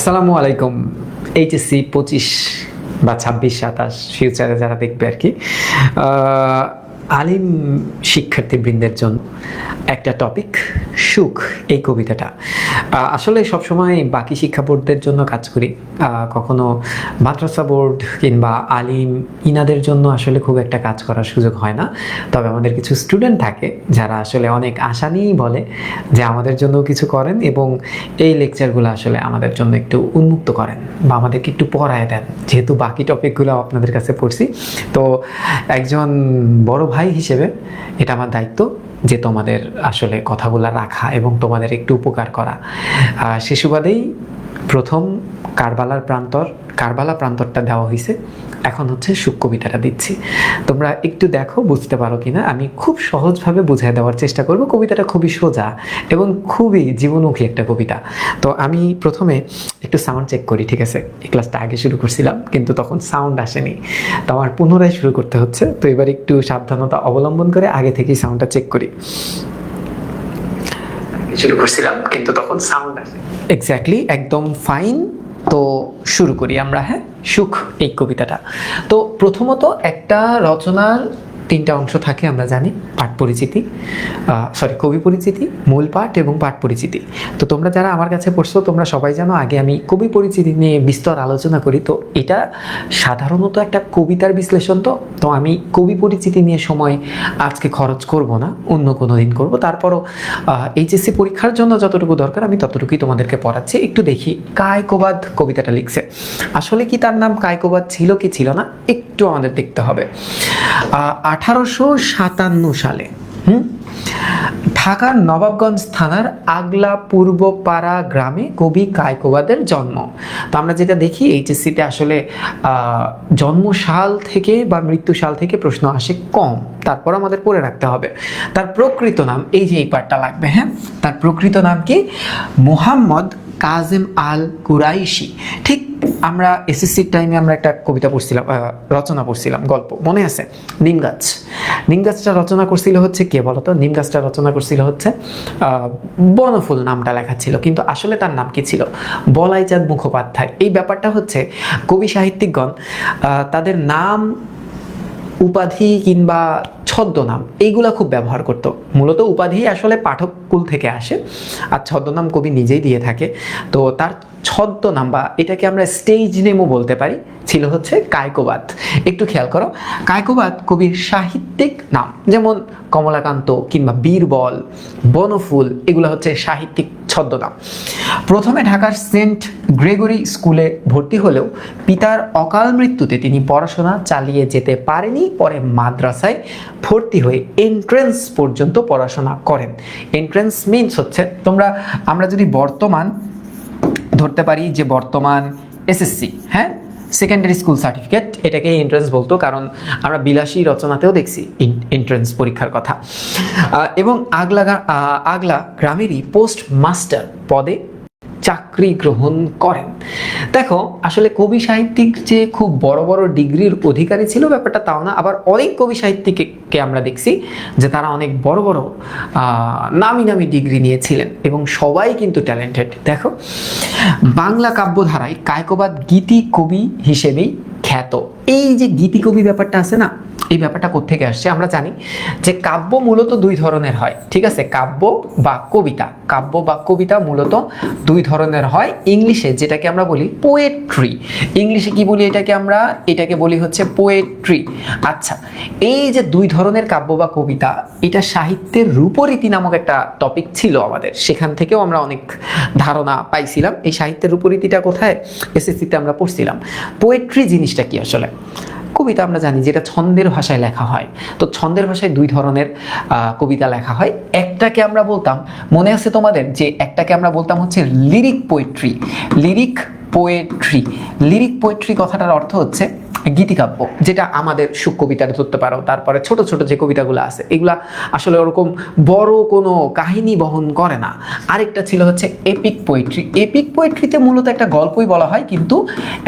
আসসালামু আলাইকুম। এইচএসসি পঁচিশ বা ছাব্বিশ, সাতাশ ফিউচারে যারা দেখবে আর কি। আলিম শিক্ষার্থীবৃন্দের জন্য একটা টপিক সুখ, এই কবিতাটা। আসলে সবসময় বাকি শিক্ষা বোর্ডদের জন্য কাজ করি। কখনো মাদ্রাসা বোর্ড কিংবা আলিম ইনাদের জন্য আসলে খুব একটা কাজ করার সুযোগ হয় না। তবে আমাদের কিছু স্টুডেন্ট থাকে যারা আসলে অনেক আশা নিয়েই বলে যে আমাদের জন্য কিছু করেন এবং এই লেকচারগুলো আসলে আমাদের জন্য একটু উন্মুক্ত করেন বা আমাদেরকে একটু পড়ায় দেন। যেহেতু বাকি টপিকগুলো আপনাদের কাছে পড়ছি, তো একজন বড় ভাই হিসেবে এটা আমার দায়িত্ব। যে তোমাদের আসলে কথাগুলো রাখা এবং তোমাদের একটু উপকার করা। শিশুবাদেই প্রথম কারবালার প্রান্তর, কারবালা প্রান্তরটা দেওয়া হয়েছে এখন হচ্ছে সুখ কবিতাটা দিচ্ছি। তোমরা একটু দেখো, বুঝতে পারো কিনা। আমি খুব সহজভাবে বুঝিয়ে দেওয়ার চেষ্টা করব। কবিতাটা খুবই সোজা এবং খুবই জীবনমুখী একটা কবিতা। তো আমি প্রথমে একটু সাউন্ড চেক করি, ঠিক আছে? এই ক্লাসটা আগে শুরু করছিলাম, কিন্তু তখন সাউন্ড আসেনি। তো আমার পুনরায় শুরু করতে হচ্ছে। তো এবার একটু সাবধানতা অবলম্বন করে আগে থেকেই সাউন্ডটা চেক করি। শুরু করছিলাম, কিন্তু তখন সাউন্ড আসে এক্স্যাক্টলি একদম ফাইন তো শুরু করি আমরা হ্যাঁ? সুখ এই কবিতাটা। তো প্রথমত একটা রচনার তিনটা অংশ থাকে, আমরা জানি, পাঠ পরিচিতি সরি কবি পরিচিতি, মূল পাঠ এবং পাঠ পরিচিতি। তো তোমরা যারা আমার কাছে পড়ছো, তোমরা সবাই জানো, আগে আমি কবি পরিচিতি নিয়ে বিস্তর আলোচনা করি। তো এটা সাধারণত একটা কবিতার বিশ্লেষণ তো তো আমি কবি পরিচিতি নিয়ে সময় আজকে খরচ করব না, অন্য কোনো দিন করব। তারপরও এইচএসসি পরীক্ষার জন্য যতটুকু দরকার, আমি ততটুকুই তোমাদেরকে পড়াচ্ছি। একটু দেখি কায়কোবাদ কবিতাটা লিখছে। আসলে কি তার নাম কায়কোবাদ ছিল কি ছিল না, একটু আমাদের দেখতে হবে। আঠারোশো সাতান্ন সালে, হুম? ঢাকার নবাবগঞ্জ থানার আগলা পূর্বপাড়া গ্রামে কবি কায়কোবাদের জন্ম। তো আমরা যেটা দেখি, এইচএসসিতে আসলে জন্মসাল থেকে বা মৃত্যুসাল থেকে প্রশ্ন আসে কম। তারপর আমাদের পড়ে রাখতে হবে। তার প্রকৃত নাম, এই যে এই পার্টটা লাগবে হ্যাঁ? তার প্রকৃত নাম কি? মোহাম্মদ কাজেম আল কুরাইশি। ঠিক আমরা এসএসসির টাইমে আমরা একটা কবিতা পড়ছিলাম রচনা পড়ছিলাম, গল্প। মনে আছে? নিম গাছ। নিম গাছটা রচনা করছিল হচ্ছে কে বলতো? নিম গাছটা রচনা করছিল হচ্ছে বনফুল নামটা লেখা ছিল, কিন্তু আসলে তার নাম কি ছিল? বলাইচাঁদ মুখোপাধ্যায়। এই ব্যাপারটা হচ্ছে কবি সাহিত্যিকগণ তাদের নাম উপাধি কিংবা ছদ্মনাম, এইগুলা খুব ব্যবহার করত। মূলত উপাধি আসলে পাঠককুল থেকে আসে, আর ছদ্মনাম কবি নিজেই দিয়ে থাকে। তো তার ছদ্মনাম বা এটাকে আমরা স্টেজ নেমও বলতে পারি, ছিল হচ্ছে কায়কোবাদ। একটু খেয়াল করো, কায়কোবাদ কবির সাহিত্যিক নাম, যেমন কমলাকান্ত কিংবা বীরবল, বনফুল, এগুলো হচ্ছে সাহিত্যিক ছদ্মনাম। প্রথমে ঢাকার সেন্ট গ্রেগরি স্কুলে ভর্তি হলেও পিতার অকাল মৃত্যুতে তিনি পড়াশোনা চালিয়ে যেতে পারেনি, পরে মাদ্রাসায় ভর্তি হয়ে এন্ট্রেন্স পর্যন্ত পড়াশোনা করেন। এন্ট্রেন্স মিনস হচ্ছে তোমরা, আমরা যদি বর্তমান ধরতে পারি যে বর্তমান এসএসসি হ্যাঁ? সেকেন্ডারি স্কুল সার্টিফিকেট এটাকে এন্ট্রেন্স বলতো, কারণ আমরা বিলাসী রচনাতেও দেখছি এন্ট্রেন্স পরীক্ষার কথা। এবং আগলা আগলা গ্রামেরই পোস্ট মাস্টার পদে চাকরি গ্রহণ করেন। দেখো, আসলে কবি সাহিত্যিক যে খুব বড় বড় ডিগ্রির অধিকারী ছিল ব্যাপারটা তাও না, আবার অনেক কবি সাহিত্যিককে আমরা দেখছি যে তারা অনেক বড় বড় নামি নামি ডিগ্রি নিয়েছিলেন এবং সবাই কিন্তু ট্যালেন্টেড দেখো, বাংলা কাব্যধারায় কায়কবাদ গীতি কবি হিসেবেই খ্যাত। এই যে গীতি কবি ব্যাপারটা আছে না এই ব্যাপারটা কোত্থেকে আসছে? আমরা জানি যে কাব্য মূলত দুই ধরনের হয়, ঠিক আছে? কাব্য বা কবিতা। কাব্য বা কবিতা মূলত দুই ধরনের হয়। ইংলিশে যেটাকে আমরা বলি পোয়েট্রি ইংলিশে কি বলি এটাকে আমরা? এটাকে বলি হচ্ছে পোয়েট্রি আচ্ছা এই যে দুই ধরনের কাব্য বা কবিতা, এটা সাহিত্যের রূপরীতি নামক একটা টপিক ছিল আমাদের। সেখান থেকেও আমরা অনেক ধারণা পাইছিলাম। এই সাহিত্যের রূপরীতিটা কোথায়? এসএসসিতে আমরা পড়ছিলাম। পোয়েট্রি জিনিসটা কি আসলে? কবিতা আমরা জানি যেটা ছন্দের ভাষায় লেখা হয়। তো ছন্দের ভাষায় দুই ধরনের কবিতা লেখা হয়। একটাকে আমরা বলতাম, মনে আছে তোমাদের? যে একটাকে আমরা বলতাম হচ্ছে lyric poetry lyric poetry lyric poetry কথাটার অর্থ হচ্ছে গীতিকাব্য, যেটা আমাদের সুখ কবিতাটা ধরতে পারো তারপরে ছোট ছোট যে কবিতাগুলো আছে, এগুলা আসলে ওরকম বড় কোনো কাহিনী বহন করে না। আরেকটা ছিল হচ্ছে এপিক পোয়েট্রি এপিক পোয়েট্রিতে মূলত একটা গল্পই বলা হয়, কিন্তু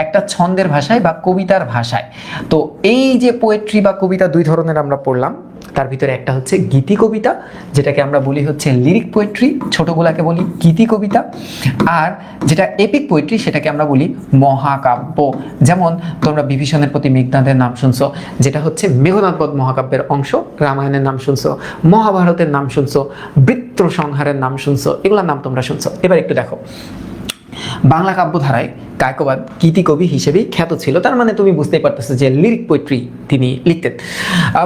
একটা ছন্দের ভাষায় বা কবিতার ভাষায়। তো এই যে পোয়েট্রি বা কবিতা দুই ধরনের আমরা পড়লাম তার ভিতরে একটা হচ্ছে গীতি কবিতা, যেটাকে আমরা বলি হচ্ছে লিরিক পোয়েট্রি ছোটগুলাকে বলি গীতি কবিতা, আর যেটা এপিক পোয়েট্রি সেটাকে আমরা বলি মহাকাব্য। যেমন তোমরা বিভীষণের প্রতি মেঘনাথের নাম শুনছো, যেটা হচ্ছে মেঘনাথবধ মহাকাব্যের অংশ, রামায়ণের নাম শুনছো, মহাভারতের নাম শুনছো বৃত্ত সংহারের নাম শুনছো, এগুলোর নাম তোমরা শুনছো। এবার একটু দেখো। বাংলা কাব্যধারায় কায়কবাদ গীতি কবি হিসেবে খ্যাত ছিল। তার মানে তুমি বুঝতেই পারতেছো যে লিরিক পোয়েট্রি তিনি লিখতেন।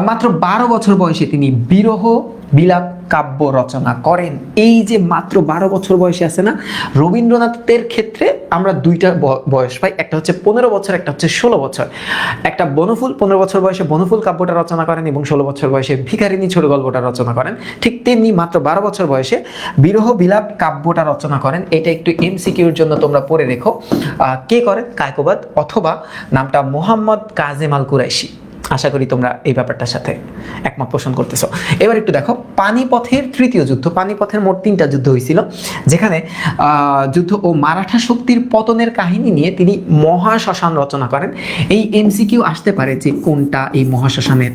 মাত্র বারো বছর বয়সে তিনি বিরহ বিলাপ কাব্য রচনা করেন। এই যে মাত্র বারো বছর বয়সে আছে না, রবীন্দ্রনাথের ক্ষেত্রে আমরা দুইটা বয়স পাই, একটা হচ্ছে পনেরো বছর, একটা হচ্ছে ষোলো বছর। একটা বনফুল পনেরো বছর বয়সে বনফুল কাব্যটা রচনা করেন এবং ষোলো বছর বয়সে ভিখারিণী ছোট গল্পটা রচনা করেন। ঠিক তেমনি মাত্র বারো বছর বয়সে বিরহ বিলাপ কাব্যটা রচনা করেন। এটা একটু এমসিকিউর জন্য তোমরা পড়ে রেখো। কে করেন? কায়কোবাদ অথবা নামটা মোহাম্মদ কাজেম আল কুরাইশি আশা করি তোমরা এই ব্যাপারটার সাথে একমত পোষণ করতেছো। এবার একটু দেখো পানিপথের তৃতীয় যুদ্ধ পানিপথের মোট তিনটা যুদ্ধ হয়েছিল যেখানে যুদ্ধ ও মারাঠা শক্তির পতনের কাহিনী নিয়ে তিনি মহাশ্মশান রচনা করেন। এই এমসিকিউ আসতে পারে যে কোনটা এই মহাশ্মশানের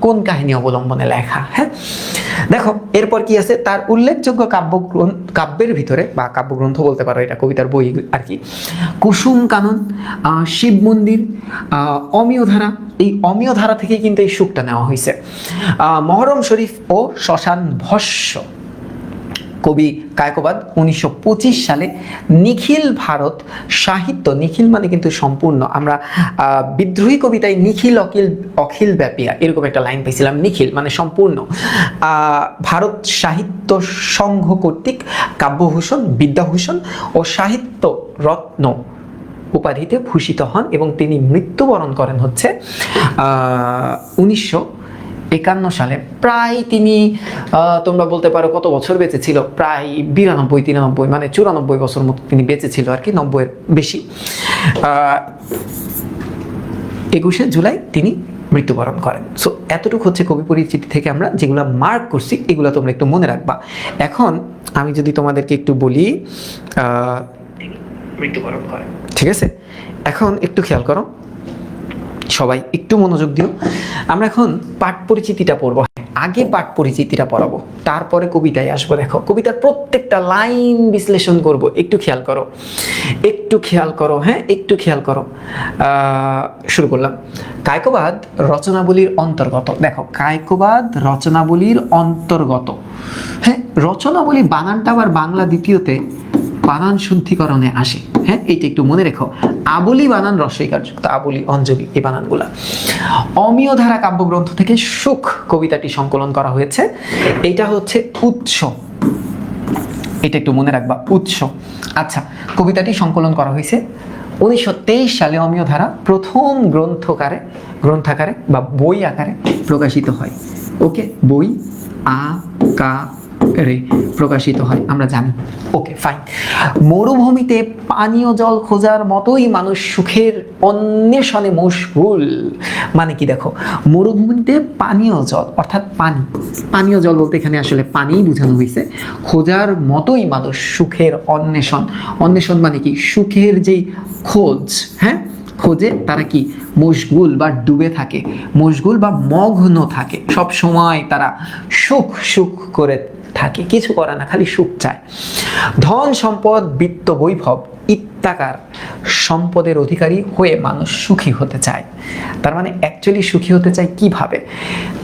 কোন কাহিনী অবলম্বনে লেখা হ্যাঁ? দেখো এরপর কি আছে? তার উল্লেখযোগ্য কাব্যগ্রন্থ কাব্যের ভিতরে বা কাব্যগ্রন্থ বলতে পারো এটা কবিতার বই আর কি কুসুম কানন শিব মন্দির আহ, অমিয় ধারা এই অমিয় ধারা থেকেই কিন্তু এই সুখটা নেওয়া হয়েছে। মহরম শরীফ ও শ্মশান ভস্য। কবি কায়কবাদ উনিশশো সালে নিখিল ভারত সাহিত্য, নিখিল মানে কিন্তু সম্পূর্ণ। আমরা বিদ্রোহী কবিতায় নিখিল, অখিল অখিল ব্যাপিয়া এরকম একটা লাইন পেয়েছিলাম নিখিল মানে সম্পূর্ণ। ভারত সাহিত্য সংঘ কর্তৃক কাব্যভূষণ, বিদ্যাভূষণ ও সাহিত্য রত্ন উপাধিতে ভূষিত হন এবং তিনি মৃত্যুবরণ করেন হচ্ছে উনিশশো একান্ন সালে। প্রায় তিনি তোমরা বলতে পারো কত বছর বেঁচে ছিল প্রায় বিরানব্বই, তিরানব্বই মানে চুরানব্বই বছর মতো তিনি বেঁচে ছিল আর কি, নব্বইয়ের বেশি। একুশে জুলাই তিনি মৃত্যুবরণ করেন। সো এতটুকু হচ্ছে কবি পরিচিতি থেকে আমরা যেগুলো মার্ক করছি, এগুলো তোমরা একটু মনে রাখবা। এখন আমি যদি তোমাদেরকে একটু বলি মৃত্যুবরণ করেন ঠিক আছে? এখন একটু খেয়াল করো। সবাই একটু মনোযোগ দিও। আমরা এখন পাঠ পরিচিতিটা পড়ব। আগে পাঠ পরিচিতিটা পড়াবো। তারপরে কবিতায় আসব, দেখো। কবিতার প্রত্যেকটা লাইন বিশ্লেষণ করব। একটু খেয়াল করো। একটু খেয়াল করো হ্যাঁ? একটু খেয়াল করো। শুরু করলাম। কায়কবাদ রচনাবলীর অন্তর্গত। দেখো, কায়কবাদ রচনাবলীর অন্তর্গত। হ্যাঁ? রচনাবলী বানানটা আবার বাংলা দ্বিতীয়তে বানান শুদ্ধিকরণে আসে। হ্যাঁ এইটা একটু মনে রেখো। আবলি বানান রসইকার যুক্ত আবলি, অঞ্জলি, এই বানানগুলা। অমীয় ধারা কাব্যগ্রন্থ থেকে সুখ কবিতাটি সংকলন করা হয়েছে। এটা হচ্ছে উৎস। এটা একটু মনে রাখবা, উৎস। আচ্ছা কবিতাটি সংকলন করা হয়েছে উনিশশো তেইশ সালে অমীয় ধারা প্রথম গ্রন্থকারে, গ্রন্থাকারে বা বই আকারে প্রকাশিত হয়। ওকে? বই, আ, কা প্রকাশিত হয়, আমরা জানি। ওকে ফাইন মরুভূমিতে পানীয় জল খোঁজার মতোই মানুষ সুখের অন্বেষণে মশগুল। মানে কি দেখো, মরুভূমিতে পানীয় জল, অর্থাৎ পানি। পানীয় জল বলতে এখানে আসলে পানিই বোঝানো হয়েছে। খোঁজার মতোই মানুষ সুখের অন্বেষণ। অন্বেষণ মানে কি? সুখের যেই খোঁজ হ্যাঁ? খোঁজে তারা কি? মশগুল বা ডুবে থাকে, মশগুল বা মগ্ন থাকে। সব সময় তারা সুখ সুখ করে থাকে, কিছু করে না, খালি সুখ চায়। ধন সম্পদ, বিত্ত বৈভব, ইত্যাকার সম্পদের অধিকারী হয়ে মানুষ সুখী হতে চায়। তার মানে অ্যাকচুয়ালি সুখী হতে চায় কীভাবে?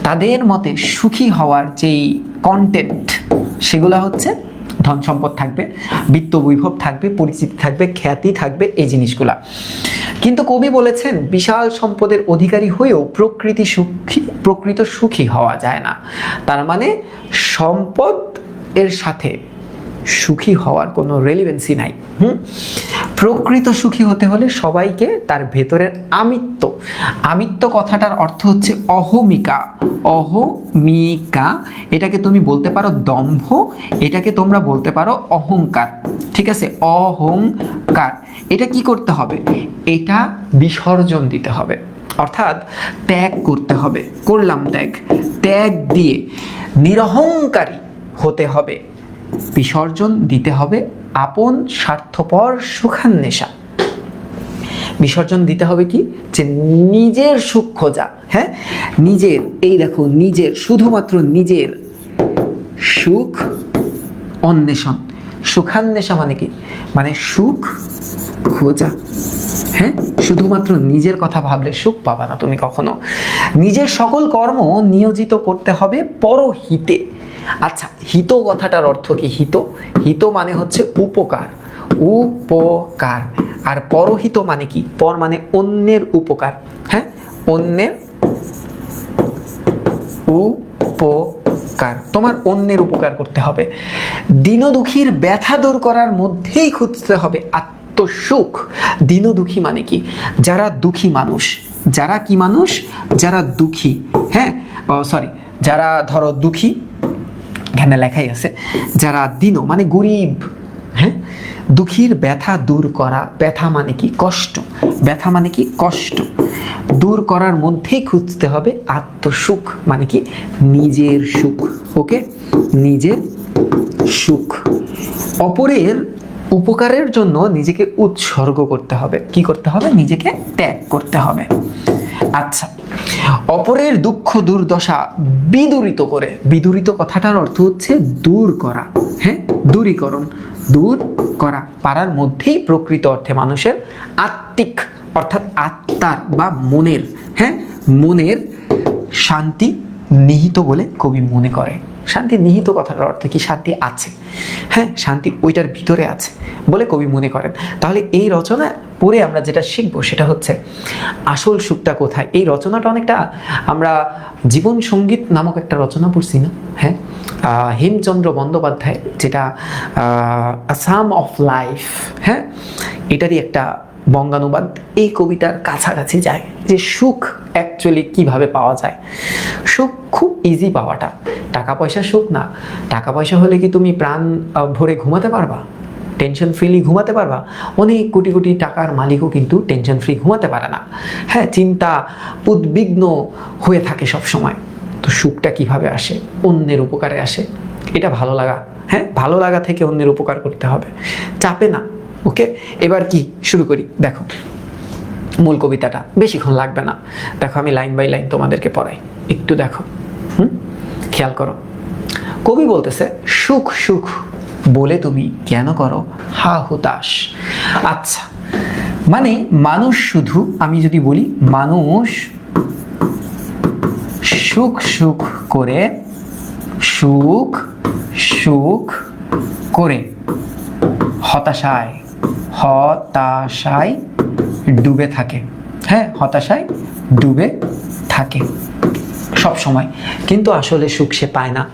তাদের মতে সুখী হওয়ার যেই কন্টেন্ট সেগুলো হচ্ছে ধন সম্পদ থাকবে, বিত্ত বৈভব থাকবে, পরিচিতি থাকবে, খ্যাতি থাকবে এই জিনিসগুলা। কিন্তু কবি বলেছেন, বিশাল সম্পদের অধিকারী হয়েও প্রকৃতি সুখী, প্রকৃত সুখী হওয়া যায় না। তার মানে সম্পদ এর সাথে সুখী হওয়ার কোনো রেলিভেন্সি নাই। হুম? প্রকৃত সুখী হতে হলে সবাইকে তার ভেতরের আমিত্ব। আমিত্ব কথাটার অর্থ হচ্ছে অহমিকা। অহমিকা, এটাকে তুমি বলতে পারো দম্ভ, এটাকে তোমরা বলতে পারো অহংকার। ঠিক আছে? অহংকার। এটা কি করতে হবে? এটা বিসর্জন দিতে হবে। অর্থাৎ ত্যাগ করতে হবে। করলাম ত্যাগ। ত্যাগ দিয়ে নিরহংকারী হতে হবে। বিসর্জন দিতে হবে আপন স্বার্থপর সুখান্বেষা বিসর্জন দিতে হবে কি? যে নিজের সুখ খোঁজা হ্যাঁ? নিজের, এই দেখো, নিজের, শুধুমাত্র নিজের সুখ অন্বেষণ। সুখান্বেষা মানে কি? মানে সুখ খোঁজা হ্যাঁ? শুধুমাত্র নিজের কথা ভাবলে সুখ পাবা না তুমি কখনো। নিজের সকল কর্ম নিয়োজিত করতে হবে পরহিতে। আচ্ছা হিত কথাটার অর্থ কি? হিত হিত মানে হচ্ছে উপকার। উপকার। আর পরহিত মানে কি? পর মানে অন্যের উপকার। হ্যাঁ? অন্যের উপকার। তোমার অন্যের উপকার করতে হবে। দীনদুখীর ব্যথা দূর করার মধ্যেই খুঁজতে হবে আত্মসুখ। দীনদুখী মানে কি? যারা দুঃখী মানুষ। যারা কি মানুষ? যারা দুঃখী। হ্যাঁ? সরি যারা ধরো দুঃখী এখানে লেখাই আছে, যারা দিন মানে গরিব হ্যাঁ? দুঃখীর ব্যথা দূর করা, ব্যথা মানে কি? কষ্ট। ব্যথা মানে কি? কষ্ট। দূর করার মধ্যেই খুঁজতে হবে আত্মসুখ মানে কি? নিজের সুখ, ওকে? নিজের সুখ। অপরের উপকারের জন্য নিজেকে উৎসর্গ করতে হবে। কি করতে হবে? নিজেকে ত্যাগ করতে হবে। আচ্ছা অপরের দুঃখ দুর্দশা বিদূরিত করে। বিদূরিত কথাটার অর্থ হচ্ছে দূর করা হ্যাঁ? দূরীকরণ, দূর করা। পারার মধ্যেই প্রকৃত অর্থে মানুষের আত্মিক, অর্থাৎ আত্মার বা মনের হ্যাঁ? মনের শান্তি নিহিত বলে কবি মনে করে। শান্তি নিহিত কথাটার অর্থ কি? শান্তি আছে। হ্যাঁ শান্তি ওইটার ভিতরে আছে বলে কবি মনে করেন। তাহলে এই রচনা পড়ে আমরা যেটা শিখব সেটা হচ্ছে, আসল সুখটা কোথায়? এই রচনাটা অনেকটা আমরা জীবন সংগীত নামক একটা রচনা পড়ছি না? হ্যাঁ হেমচন্দ্র বন্দ্যোপাধ্যায় যেটা আসাম অফ লাইফ হ্যাঁ এটারই একটা বঙ্গানুবাদ এই কবিতার কাছাকাছি যায় যে সুখ অ্যাকচুয়ালি কীভাবে পাওয়া যায়। সুখ খুব ইজি পাওয়াটা। টাকা পয়সা সুখ না। টাকা পয়সা হলে কি তুমি প্রাণ ভরে ঘুমাতে পারবা? টেনশন ফ্রিলি ঘুমাতে পারবা? অনেক কোটি কোটি টাকার মালিকও কিন্তু টেনশন ফ্রি ঘুমাতে পারে না। হ্যাঁ চিন্তা উদ্বিগ্ন হয়ে থাকে সব সময় তো সুখটা কীভাবে আসে? অন্যের উপকারে আসে। এটা ভালো লাগা। হ্যাঁ ভালো লাগা থেকে অন্যের উপকার করতে হবে। চাপে না। ওকে? এবার কি? শুরু করি। দেখো, মূল কবিতাটা বেশিক্ষণ লাগবে না। দেখো, আমি লাইন বাই লাইন তোমাদেরকে পড়াই। একটু দেখো। হুম? খেয়াল করো। কবি বলতেছে, সুখ সুখ বলে তুমি কেন করো? হা, হুতাশ। আচ্ছা মানে মানুষ শুধু, আমি যদি বলি, মানুষ সুখ সুখ করে, সুখ সুখ করে হতাশায় হতাশায় ডুবে থাকে। হ্যাঁ হতাশায় ডুবে থাকে সব সময়। কিন্তু আসলে সুখ সে পায় না।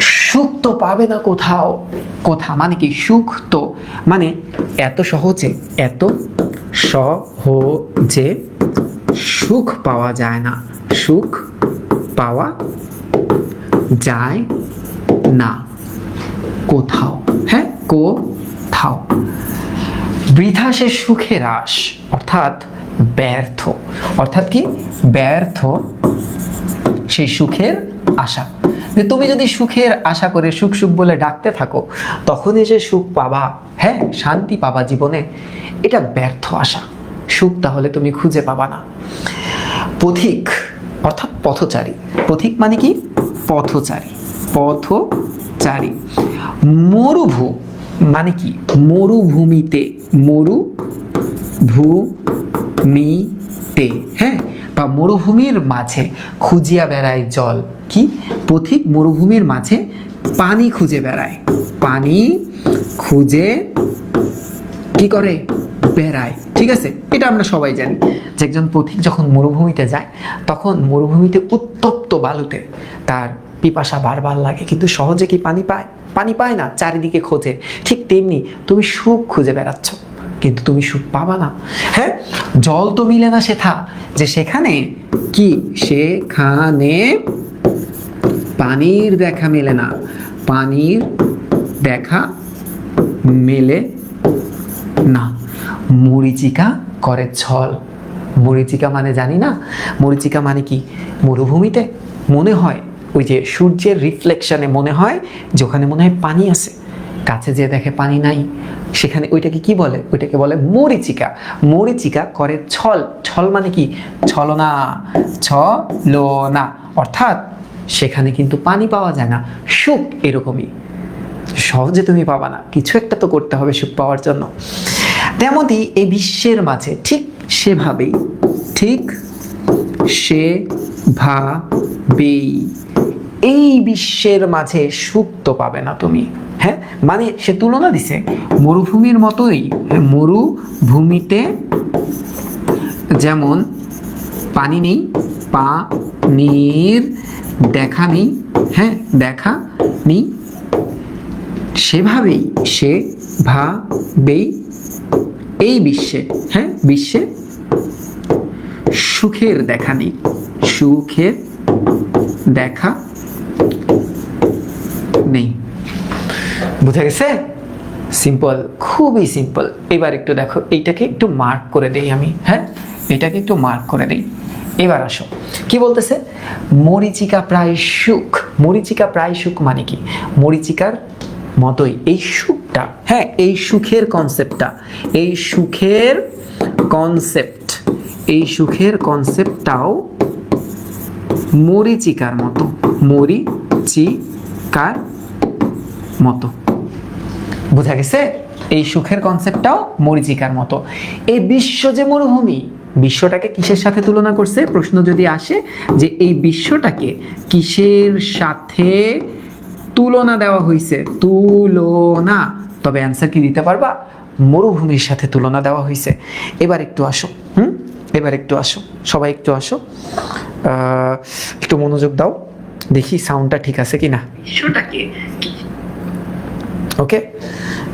সুখ তো পাবে না কোথাও। কোথা মানে কি? সুখ তো মানে এত সহজে এত সহজে সুখ পাওয়া যায় না। সুখ পাওয়া যায় না। কোথাও হ্যাঁ কোথাও। বৃথা সে সুখের হ্রাস অর্থাৎ ব্যর্থ। অর্থাৎ কি? ব্যর্থ সেই সুখের আশা। যে তুমি যদি সুখের আশা করে সুখ সুখ বলে ডাকতে থাকো, তখনই এসে সুখ পাবা হ্যাঁ শান্তি পাবা জীবনে, এটা ব্যর্থ আশা। সুখ তাহলে তুমি খুঁজে পাবা না। পথিক, অর্থাৎ পথচারী। পথিক মানে কি? পথচারী। পথচারী। মরুভূ মানে কি? মরুভূমিতে মরু ভূমিতে হ্যাঁ? বা মরুভূমির মাঝে খুঁজিয়া বেড়ায় জল। কি? পথিক মরুভূমির মাঝে পানি খুঁজে বেড়ায়। পানি খুঁজে কি করে? বেড়ায়। ঠিক আছে? এটা আমরা সবাই জানি যে একজন পথিক যখন মরুভূমিতে যায়, তখন মরুভূমিতে উত্তপ্ত বালুতে তার পিপাসা বারবার লাগে। কিন্তু সহজে কি পানি পায়? পানি পায় না চারিদিকে খোঁজে। ঠিক তেমনি তুমি সুখ খুঁজে বেড়াচ্ছ, কিন্তু তুমি সুখ পাবা না। হ্যাঁ? জল তো মিলে না সেথা যে সেখানে কি? সেখানে পানির দেখা মেলে না। পানির দেখা মেলে না। মরিচিকা করে ছল। মরিচিকা মানে জানি না। মরিচিকা মানে কি? মরুভূমিতে মনে হয়। ওই যে সূর্যের রিফ্লেকশনে মনে হয় যে ওখানে মনে হয় পানি আছে। কাছে যে দেখে পানি নাই। সেখানে ওইটাকে কি বলে? ওইটাকে বলে মরিচিকা। মরিচিকা করে ছল। ছল মানে কি? ছলনা। ছলনা। অর্থাৎ সেখানে কিন্তু পানি পাওয়া যায় না। সুখ এরকমই। সহজে তুমি পাবা না। কিছু একটা তো করতে হবে সুখ পাওয়ার জন্য। তেমনই এই বিশ্বের মাঝে ঠিক সেভাবেই, ঠিক সে ভাবেই এই বিশ্বের মাঝে সুখ তো পাবে না তুমি। হ্যাঁ? মানে সে তুলনা দিছে মরুভূমির মতোই। মরুভূমিতে যেমন পানি নেই পানির দেখা নেই হ্যাঁ দেখা নেই, সেভাবেই সে ভাবেই এই বিশ্বে হ্যাঁ বিশ্বে সুখের দেখা নেই, সুখের দেখা নেই। বুঝা গেছে? সিম্পল খুবই সিম্পল এবার একটু দেখো, এইটাকে একটু মার্ক করে দেই আমি হ্যাঁ? এটাকে একটু মার্ক করে দেই। এবার আসো। কি বলতেছে? মরিচিকা প্রায় সুখ। মরিচিকা প্রায় সুখ মানে কি? মরিচিকার মতোই। এই সুখটা হ্যাঁ এই সুখের কনসেপ্টটা এই সুখের কনসেপ্ট এই সুখের কনসেপ্টটাও মরিচিকার মতো। মরিচিকার মতো। বোঝা গেছে? এই সুখের কনসেপ্টটাও মরিচিকার মতো। এই বিশ্ব যে মরুভূমি, বিশ্বটাকে কিসের সাথে তুলনা করছে? প্রশ্ন যদি আসে যে এই বিশ্বটাকে কিসের সাথে তুলনা দেওয়া হয়েছে তুলনা। তবে অ্যান্সার কি দিতে পারবা? মরুভূমির সাথে তুলনা দেওয়া হয়েছে এবার একটু আসো, হুম? এবার একটু আসো। সবাই একটু আসো। একটু মনোযোগ দাও। দেখি সাউন্ডটা ঠিক আছে কি? না ওকে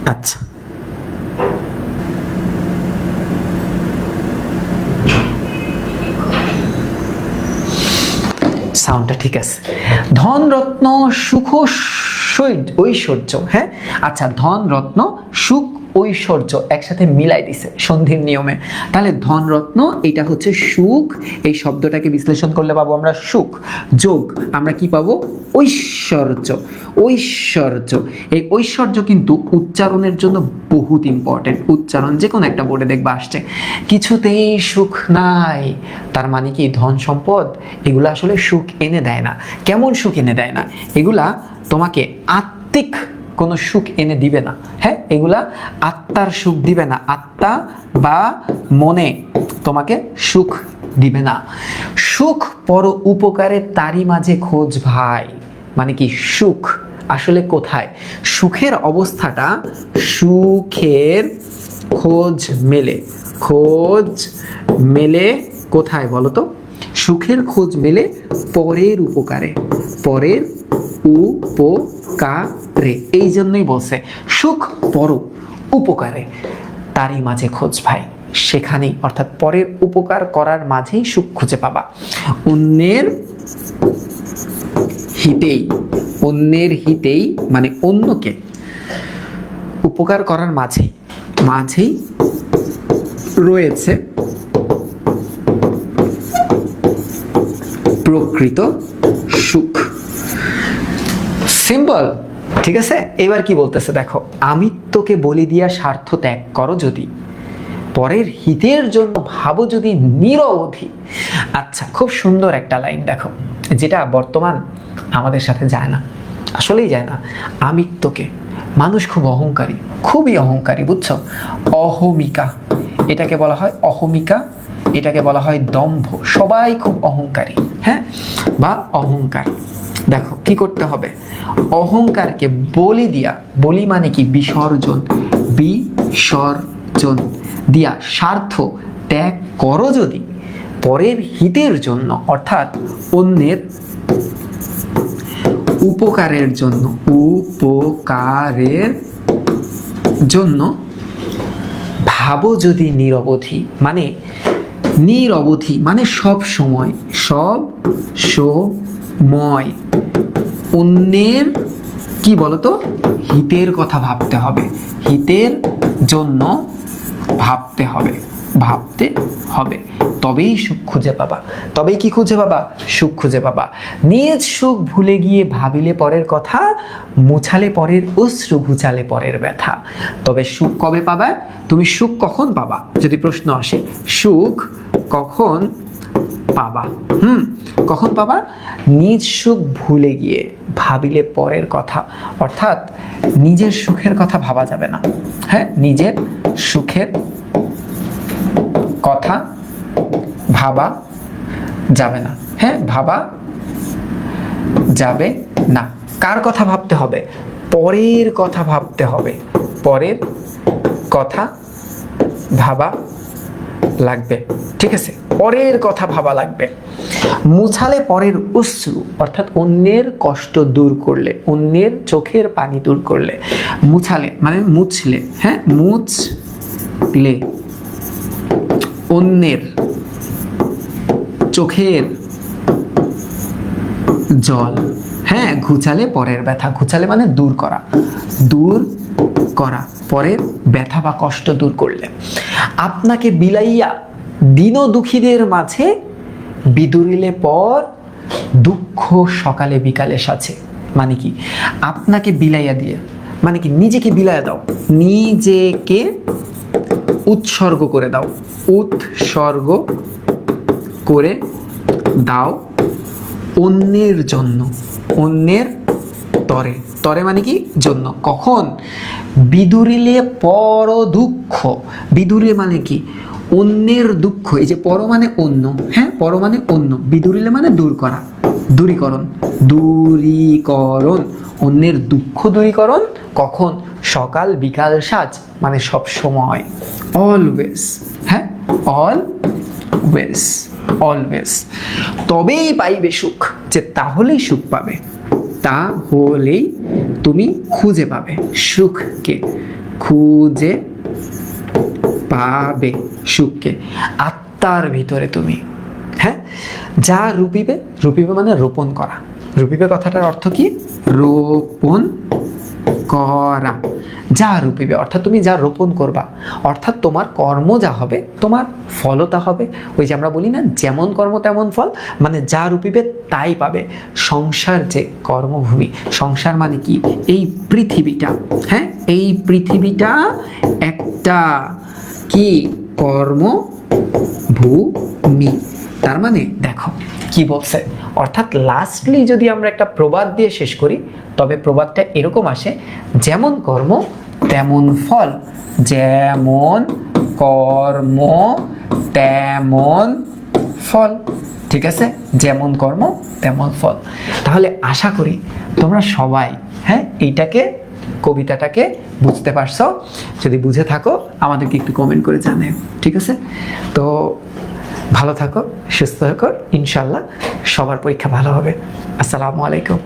আচ্ছা। সাউন্ডটা ঠিক আছে। ধন রত্ন সুখ ঐশ্বর্য হ্যাঁ? আচ্ছা ধন রত্ন সুখ ঐশ্বর্য একসাথে মিলাই দিছে সন্ধির নিয়মে। তাহলে ধনরত্ন এটা হচ্ছে সুখ। এই শব্দটাকে বিশ্লেষণ করলে পাবো আমরা সুখ। যোগ, আমরা কি পাবো? ঐশ্বর্য। ঐশ্বর্য। এই ঐশ্বর্য কিন্তু উচ্চারণের জন্য বহুত ইম্পর্টেন্ট উচ্চারণ যে কোনো একটা বোর্ডে দেখবা আসছে। কিছুতেই সুখ নাই। তার মানে কি ধন সম্পদ? এগুলো আসলে সুখ এনে দেয় না। কেমন সুখ এনে দেয় না? এগুলা তোমাকে আত্মিক কোনো সুখ এনে দিবে না। হ্যাঁ এগুলা আত্মার সুখ দিবে না। আত্মা বা মনে তোমাকে সুখ দিবে না। সুখ পর উপকারে তারই মাঝে খোঁজ ভাই। মানে কি সুখ? আসলে কোথায়? সুখের অবস্থাটা সুখের খোঁজ মেলে। খোঁজ মেলে কোথায় বলো তো সুখের খোঁজ মেলে পরের উপকারে। পরের উপকারে। এই জন্যই বলছে, সুখ পর, উপকারে। তারই মাঝে খোঁজ ভাই, সেখানেই, অর্থাৎ পরের উপকার করার মাঝেই সুখ খুঁজে পাবা। অন্যের হিতেই অন্যের হিতেই মানে অন্যকে উপকার করার মাঝেই মাঝেই রয়েছে প্রকৃত সুখ। সিম্পল ঠিক আছে? এবার কি বলতেছে? দেখো আমি তোকে বলি দিয়া স্বার্থ ত্যাগ করো যদি, পরের হিতের জন্য ভাবো যদি নিরবধি। আচ্ছা খুব সুন্দর একটা লাইন দেখো, যেটা বর্তমান আমাদের সাথে যায় না, আসলেই যায় না। আমিত্বকে, মানুষ খুব অহংকারী, খুবই অহংকারী, বুঝছ? অহমিকা, এটাকে বলা হয় অহমিকা এটাকে বলা হয় দম্ভ। সবাই খুব অহংকারী হ্যাঁ? বা অহংকার। দেখো, কি করতে হবে? অহংকারকে বলি দিয়া, বলি মানে কি? বিসর্জন। বিসর্জন। দিয়া স্বার্থ ত্যাগ করো যদি, পরের হিতের জন্য, অর্থাৎ অন্যের উপকারের জন্য উপকারের জন্য ভাবো যদি নিরবধি। মানে নিরবধি মানে সব সময় সব সময়। অন্যের, কি বলতো? হিতের কথা ভাবতে হবে। হিতের জন্য ভাবতে হবে ভাবতে হবে। তবেই সুখ খুঁজে পাবা। তবেই কি খুঁজে পাবা? সুখ খুঁজে পাবা। নিজ সুখ ভুলে গিয়ে ভাবিলে পরের কথা, মুছালে পরের অশ্রু, ঘুচালে পরের ব্যথা। তবে সুখ কবে পাবা? তুমি সুখ কখন পাবা? যদি প্রশ্ন আসে, সুখ কখন পাবা? হুম, কখন পাবা? নিজ সুখ ভুলে গিয়ে ভাবিলে পরের কথা। অর্থাৎ নিজের সুখের কথা ভাবা যাবে না। হ্যাঁ নিজের সুখের কথা ভাবা যাবে না। হ্যাঁ ভাবা যাবে না। কার কথা ভাবতে হবে? পরের কথা ভাবতে হবে। পরের কথা ভাবা লাগবে। ঠিক আছে? পরের কথা ভাবা লাগবে। মুছালে পরের অশ্রু, অর্থাৎ অন্যের কষ্ট দূর করলে, অন্যের চোখের পানি দূর করলে। মুছালে মানে মুছলে হ্যাঁ মুছলে অন্যের চোখের জল। হ্যাঁ ঘুচালে পরের ব্যথা। ঘুচালে মানে দূর করা। দূর করা, পরের ব্যথা বা কষ্ট দূর করলে। আপনাকে বিলাইয়া দিন দুঃখীদের মাঝে বিদুরিলে পর দুঃখ সকালে বিকালে সাথে মানে কি? আপনাকে বিলাইয়া দিয়ে। মানে কি? নিজেকে বিলাইয়া দাও। নিজেকে উৎসর্গ করে দাও। উৎসর্গ করে দাও অন্যের জন্য, অন্যের তরে। তরে মানে কি? জন্য। কখন? বিদুরিলে পর দুঃখ বিদুরিলে মানে কি? অন্যের দুঃখ। এই যে পর মানে অন্য হ্যাঁ? পর মানে অন্য। বিদুরিলে মানে দূর করা। দূরীকরণ। দূরীকরণ। অন্যের দুঃখ দূরীকরণ কখন? সকাল, বিকাল, সাজ মানে সব সময়। অলওয়েজ হ্যাঁ? অলওয়েজ অলওয়েজ তবেই পাইবে সুখ, যে তাহলেই সুখ পাবে। তাহলেই তুমি খুঁজে পাবে সুখকে। খুঁজে পাবে সুখকে। আত্মার ভিতরে তুমি। হ্যাঁ? যা রূপিবে রূপিবে মানে রোপণ করা। রূপিবে কথাটার অর্থ কি? রোপণ করা, যা রূপিবে। অর্থাৎ তুমি যা রোপণ করবা, অর্থাৎ তোমার কর্ম যা হবে, তোমার ফলও তা হবে। ওই যে আমরা বলি না, যেমন কর্ম তেমন ফল মানে যা রূপিবে তাই পাবে। সংসার যে কর্মভূমি, সংসার মানে কি? এই পৃথিবীটা হ্যাঁ? এই পৃথিবীটা একটা কি কর্ম? ভূমি। তার মানে দেখো, কি বলছে? অর্থাৎ লাস্টলি যদি আমরা একটা প্রবাদ দিয়ে শেষ করি, তবে প্রবাদটা এরকম আসে, যেমন কর্ম, তেমন ফল। যেমন কর্ম, তেমন ফল। ঠিক আছে? যেমন কর্ম, তেমন ফল। তাহলে আশা করি তোমরা সবাই হ্যাঁ এইটাকে কবিতাটাকে বুঝতে পারছ? যদি বুঝে থাকো, আমাদেরকে একটু কমেন্ট করে জানাও, ঠিক আছে? তো ভালো থাকো, সুস্থ থাকো ইনশাল্লাহ সবার পরীক্ষা ভালো হবে। আসসালামু আলাইকুম।